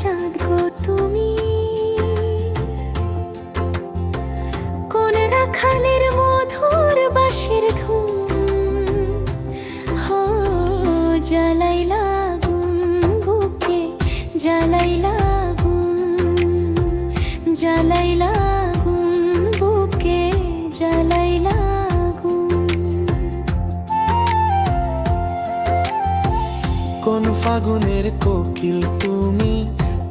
চাঁদ গো তুমি। কোন রাখালের মধুর বাঁশির ধুম, হো জ্বালাই লাগুন বুকে জ্বালাই লাগুন জ্বালাই লাগুন বুকে জ্বালাই ফাগুনের কোকিল তুমি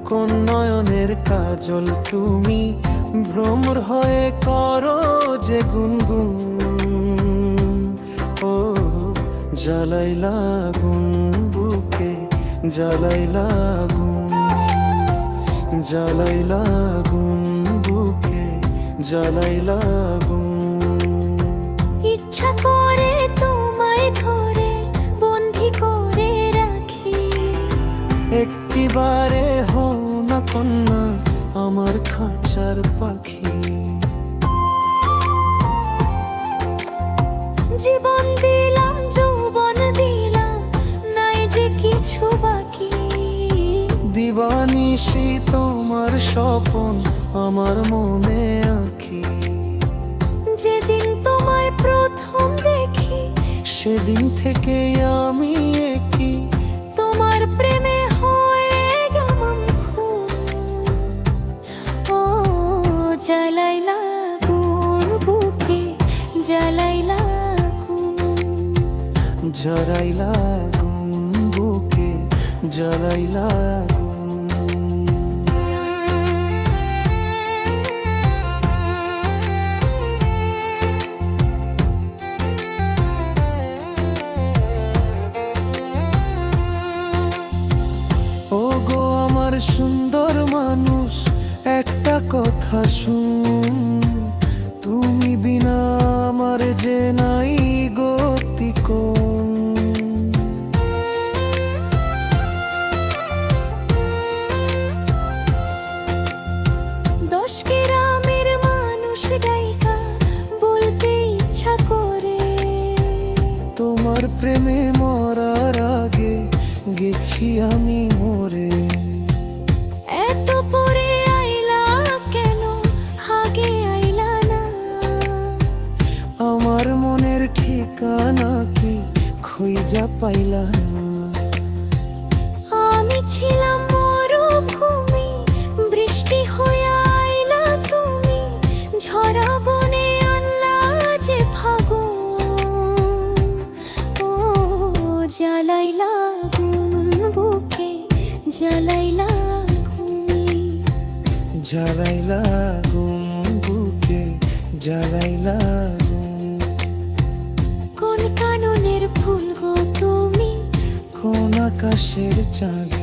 কোন নয়নের কাজল তুমি, ভ্রমর হয়ে করো যে গুনগুন। ও জ্বালাই লাগুন বুকে জ্বালাই লাগুন জ্বালাই লাগুন বুকে জ্বালাই লাগুন ইচ্ছা করে তোমায় ধরে একটি বারে হও না কন্যা আমার খাঁচার পাখি। জীবন দিলাম যৌবন দিলাম নাই যে কিছু বাকি। দিবানিশি তোমার স্বপন আমার মনে আঁকি যেদিন তোমায় প্রথম দেখি সেদিন থেকে জ্বালাই লাগুন বুকে জ্বালাই লাগুন জড়াই লাগুন বুকে জ্বালাই লাগুন ও গো আমার সুন্দর মানুষ শুন তুমি বিনা আমার যে নাই গতি কোন? দশ গ্রামের মানুষ ডাইকা বলতে ইচ্ছা করে। তোমার প্রেমে মরার আগে গেছি আমি মরে। মনের ঠিকানা কি খুঁজা পাইলা আমি ছিলাম মরুভূমি বৃষ্টি হয়ে আইলা তুমি ঝরা বনে আনলা যে ফাগুন। ও জ্বালাই লাগুন বুকে জ্বালাই লাগুনি জ্বালাই লাগুন বুকে জ্বালাই আকাশের চাঁদ।